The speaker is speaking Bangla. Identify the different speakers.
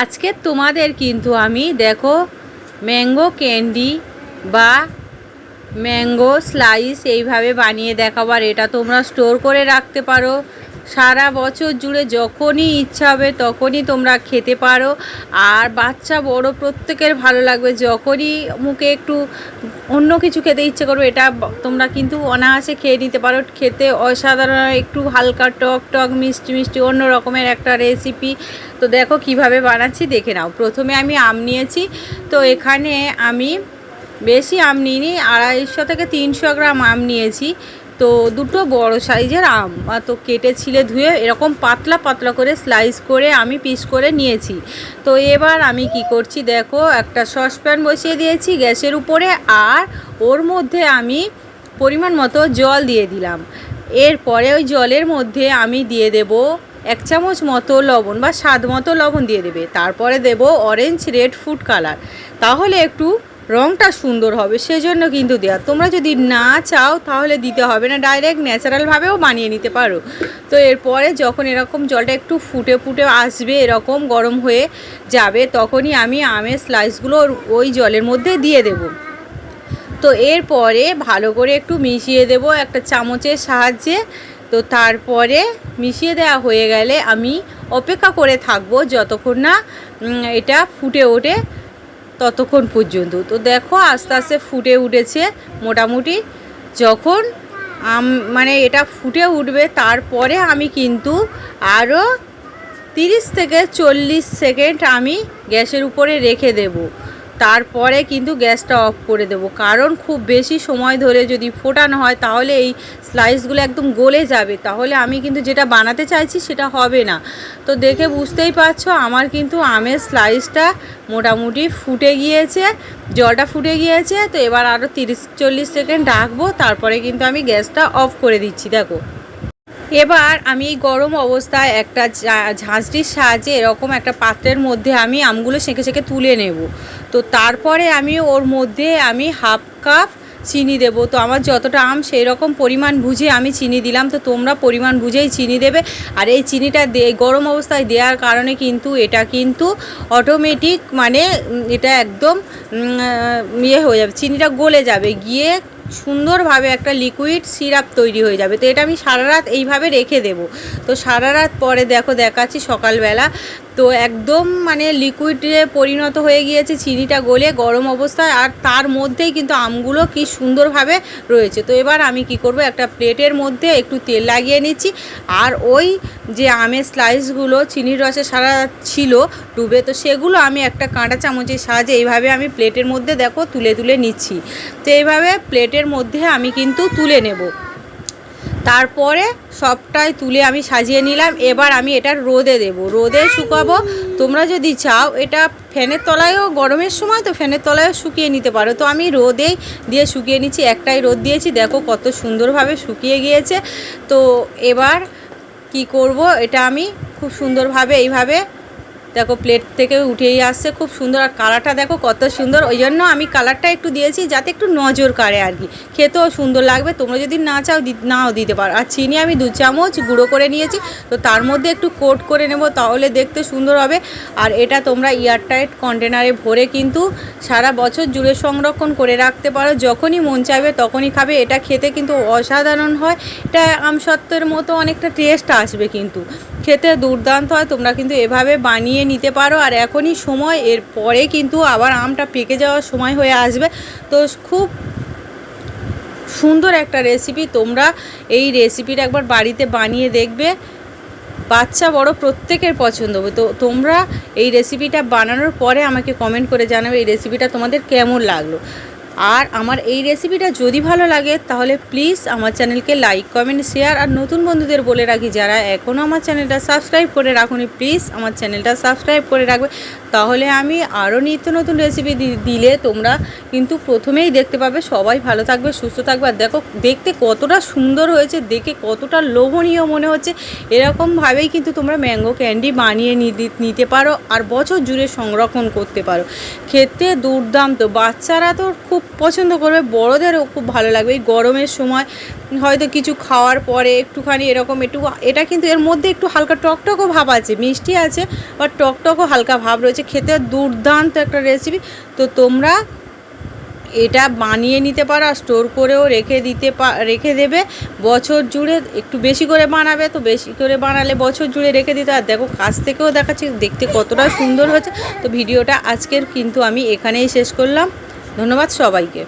Speaker 1: আজকে তোমাদের কিন্তু আমি, দেখো ম্যাঙ্গো ক্যান্ডি বা ম্যাঙ্গো স্লাইস এইভাবে বানিয়ে দেখাবার এটা তোমরা স্টোর করে রাখতে পারো। সারা বছর জুড়ে যখনই ইচ্ছা হবে তখনই তোমরা খেতে পারো। আর বাচ্চা, বড় প্রত্যেকের ভালো লাগবে। যখনই মুখে একটু অন্য কিছু খেতে ইচ্ছে করবে, এটা তোমরা কিন্তু অনায়াসে খেয়ে নিতে পারো। খেতে অসাধারণ, একটু হালকা টক টক, মিষ্টি মিষ্টি, অন্য রকমের একটা রেসিপি তো দেখো কীভাবে বানাচ্ছি, দেখে নাও। প্রথমে আমি আম নিয়েছি। তো এখানে আমি বেশি আম নিইনি, আড়াইশো থেকে তিনশো গ্রাম আম নিয়েছি। তো দুটো বড় সাইজের আম তো কেটে ছিলে ধুয়ে এরকম পাতলা পাতলা করে স্লাইস করে আমি পিস করে নিয়েছি। তো এবার আমি কি করছি দেখো, একটা সসপ্যান বসিয়ে দিয়েছি গ্যাসের উপরে, আর ওর মধ্যে আমি পরিমাণ মতো জল দিয়ে দিলাম। এরপরে ওই জলের মধ্যে আমি দিয়ে দেব এক চামচ মতো লবণ বা স্বাদ মতো লবণ দিয়ে দেবে। তারপরে দেব অরেঞ্জ রেড ফুড কালার তাহলে একটু রঙটা সুন্দর হবে, সেজন্য কিন্তু দেওয়া তোমরা যদি না চাও তাহলে দিতে হবে না ডাইরেক্ট ন্যাচারালভাবেও বানিয়ে নিতে পারো। তো এরপরে যখন এরকম জলটা একটু ফুটে ফুটে আসবে, এরকম গরম হয়ে যাবে, তখনই আমি আমের স্লাইসগুলো ওই জলের মধ্যে দিয়ে দেবো। তো এরপরে ভালো করে একটু মিশিয়ে দেব একটা চামচের সাহায্যে। তো তারপরে মিশিয়ে দেওয়া হয়ে গেলে আমি অপেক্ষা করে থাকব যতক্ষণ না এটা ফুটে ওঠে। ততক্ষণ পর্যন্ত। তো দেখো আস্তে আস্তে ফুটে উঠেছে মোটামুটি। যখন আম মানে এটা ফুটে উঠবে তারপরে আমি কিন্তু আরও তিরিশ থেকে চল্লিশ সেকেন্ড আমি গ্যাসের উপরে রেখে দেব। তারপরে কিন্তু গ্যাসটা অফ করে দেব। কারণ খুব বেশি সময় ধরে যদি ফোটানো হয়, তাহলে এই স্লাইসগুলো একদম গলে যাবে। তাহলে আমি কিন্তু যেটা বানাতে চাইছি সেটা হবে না। তো দেখে বুঝতেই পারছ, আমার কিন্তু আমের স্লাইসটা মোটামুটি ফুটে গিয়েছে, জলটা ফুটে গিয়েছে। তো এবার আরও তিরিশ, চল্লিশ সেকেন্ড রাখব, তারপরে কিন্তু আমি গ্যাসটা অফ করে দিচ্ছি, দেখো। এবার আমি গরম অবস্থায় একটা ঝাঁঝরির সাহায্যে এরকম একটা পাত্রের মধ্যে আমি আমগুলো সেঁকে সেঁকে তুলে নেব। তো তারপরে আমি ওর মধ্যে আমি হাফ কাপ চিনি দেব। তো আমার যতটা আম সেই রকম পরিমাণ বুঝে আমি চিনি দিলাম। তো তোমরা পরিমাণ বুঝেই চিনি দেবে। আর এই চিনিটা দে, গরম অবস্থায় দেওয়ার কারণে কিন্তু এটা কিন্তু অটোমেটিক মানে এটা একদম ইয়ে হয়ে যাবে, চিনিটা গলে যাবে। গিয়ে সুন্দরভাবে একটা লিকুইড সিরাপ তৈরি হয়ে যাবে। তো এটা আমি সারা রাত এইভাবে রেখে দেব। তো সারা রাত পরে দেখো, দেখাচ্ছি সকালবেলা। তো একদম মানে লিকুইডে পরিণত হয়ে গিয়েছে চিনিটা গলে গরম অবস্থায় আর তার মধ্যেই কিন্তু আমগুলো কি সুন্দরভাবে রয়েছে। তো এবার আমি কি করব, একটা প্লেটের মধ্যে একটু তেল লাগিয়ে নিচ্ছি। আর ওই যে আমের স্লাইসগুলো চিনির রসে সারা ছিল ডুবে, তো সেগুলো আমি একটা কাঁটা চামচের সাহায্যে এইভাবে আমি প্লেটের মধ্যে দেখো তুলে তুলে নিচ্ছি। তো এইভাবে প্লেটের মধ্যে আমি কিন্তু তুলে নেব। তারপরে সবটাই তুলে আমি সাজিয়ে নিলাম। এবার আমি এটা রোদে দেব। রোদে শুকাবো। তোমরা যদি চাও, এটা ফ্যানের তলায়ও গরমের সময় তো ফ্যানের তলায়ও শুকিয়ে নিতে পারো। তো আমি রোদেই দিয়ে শুকিয়ে নিচ্ছি। একটাই রোদ দিয়েছি। দেখো কত সুন্দরভাবে শুকিয়ে গিয়েছে। তো এবার কি করব, এটা আমি খুব সুন্দরভাবে এইভাবে দেখো প্লেট থেকে উঠেই আসছে, খুব সুন্দর। আর কালারটা দেখো কত সুন্দর। ওই জন্য আমি কালারটা একটু দিয়েছি যাতে একটু নজর কাড়ে আর কি। খেতেও সুন্দর লাগবে। তোমরা যদি না চাও নাও দিতে পারো। আর চিনি আমি দু চামচ গুঁড়ো করে নিয়েছি। তো তার মধ্যে একটু কোট করে নেব, তাহলে দেখতে সুন্দর হবে। আর এটা তোমরা এয়ারটাইট কন্টেনারে ভরে কিন্তু সারা বছর জুড়ে সংরক্ষণ করে রাখতে পারো। যখনই মন চাইবে তখনই খাবে। এটা খেতে কিন্তু অসাধারণ হয়। এটা আমসত্ত্বের মতো অনেকটা টেস্ট আসবে কিন্তু। খেতে দুর্দান্ত হয়, তোমরা কিন্তু এভাবে বানিয়ে নিতে পারো। আর এখনই সময়, এর পরে কিন্তু আবার আমটা পেকে যাওয়ার সময় হয়ে আসবে। তো খুব সুন্দর একটা রেসিপি তোমরা এই রেসিপিটা একবার বাড়িতে বানিয়ে দেখবে। বাচ্চা বড় প্রত্যেকের পছন্দ হবে। তো তোমরা এই রেসিপিটা বানানোর পরে আমাকে কমেন্ট করে জানাবে, এই রেসিপিটা তোমাদের কেমন লাগল। আর আমার এই রেসিপিটা যদি ভালো লাগে, তাহলে প্লিজ আমার চ্যানেলকে লাইক কমেন্ট শেয়ার আর নতুন বন্ধুদের বলে রাখি যারা এখনও আমার চ্যানেলটা সাবস্ক্রাইব করে রাখুনি প্লিজ আমার চ্যানেলটা সাবস্ক্রাইব করে রাখবে। তাহলে আমি আরও নিত্য নতুন রেসিপি দিলে তোমরা কিন্তু প্রথমেই দেখতে পাবে সবাই ভালো থাকবে, সুস্থ থাকবে। আর দেখো, দেখতে কতটা সুন্দর হয়েছে, দেখে কতটা লোভনীয় মনে হচ্ছে। এরকমভাবেই কিন্তু তোমরা ম্যাঙ্গো ক্যান্ডি বানিয়ে নিতে পারো আর বছর জুড়ে সংরক্ষণ করতে পারো। খেতে দুর্দান্ত। বাচ্চারা তো খুব পছন্দ করবে, বড়োদেরও খুব ভালো লাগবে। এই গরমের সময় হয়তো কিছু খাওয়ার পরে একটুখানি এরকম একটু, এটা কিন্তু এর মধ্যে একটু হালকা টকটকও ভাব আছে, মিষ্টি আছে বা টকটকও হালকা ভাব রয়েছে। খেতে দুর্দান্ত একটা রেসিপি তো তোমরা এটা বানিয়ে নিতে পারো আর স্টোর করেও রেখে দিতে রেখে দেবে। বছর জুড়ে একটু বেশি করে বানাবে, তো বেশি করে বানালে বছর জুড়ে রেখে দিতে। আর দেখো, কাছ থেকেও দেখাচ্ছি, দেখতে কতটা সুন্দর হয়েছে। তো ভিডিওটা আজকের কিন্তু আমি এখানেই শেষ করলাম। ধন্যবাদ সবাইকে।